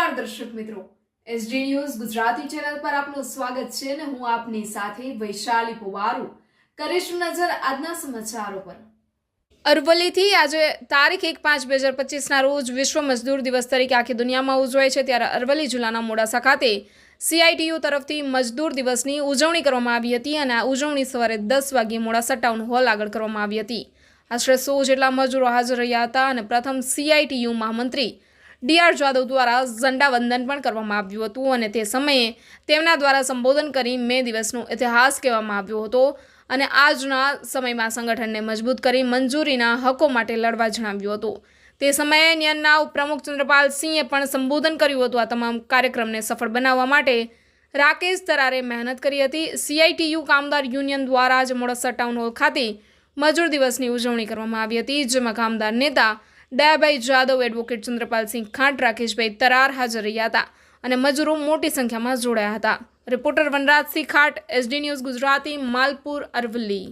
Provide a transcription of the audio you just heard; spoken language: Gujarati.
નમસ્કાર દર્શક મિત્રો. એસડી ન્યૂઝ ગુજરાતી ચેનલ પર આપનું સ્વાગત છે અને હું આપની સાથે વૈશાલી પુવારુ. કરીશું નજર આજના સમાચારો પર. અરવલ્લીથી આજે તારીખ એક પાંચ બે હજાર પચીસના રોજ વિશ્વ મજદૂર દિવસ તરીકે આખી દુનિયામાં ઉજવાય છે. ત્યારે અરવલ્લી જિલ્લાના મોડાસા ખાતે સીઆઈટીયુ તરફથી મજદૂર દિવસની ઉજવણી કરવામાં આવી હતી અને આ ઉજવણી સવારે દસ વાગ્યે મોડાસા ટાઉન હોલ આગળ કરવામાં આવી હતી. આશરે સો જેટલા મજૂરો હાજર રહ્યા હતા અને પ્રથમ સીઆઈટીયુ મહામંત્રી ડીઆર જાદવ દ્વારા ઝંડાવંદન પણ કરવામાં આવ્યું હતું અને તે સમયે તેમના દ્વારા સંબોધન કરી મે દિવસનો ઇતિહાસ કહેવામાં આવ્યો હતો. અને આજના સમયમાં સંગઠનને મજબૂત કરી મંજૂરીના હકો માટે લડવા જણાવ્યું હતું. તે સમયે ન્યાનના ઉપપ્રમુખ ચંદ્રપાલ સિંહે પણ સંબોધન કર્યું હતું આ તમામ કાર્યક્રમને સફળ બનાવવા માટે. રાકેશ તરારે મહેનત કરી હતી. સીઆઈટીયુ કામદાર યુનિયન દ્વારા જ મોડાસા ટાઉન હોલ ખાતે મજૂર દિવસની ઉજવણી કરવામાં આવી હતી, જેમાં કામદાર નેતા દયાભાઈ જાદવ એડવોકેટ ચંદ્રપાલસિંહ ખાંટ, રાકેશભાઈ તરાર હાજર રહ્યા હતા અને મજૂરો મોટી સંખ્યામાં જોડાયા હતા. Reporter Vanrajsinh Khat SD news Gujarati, Malpur, Aravalli.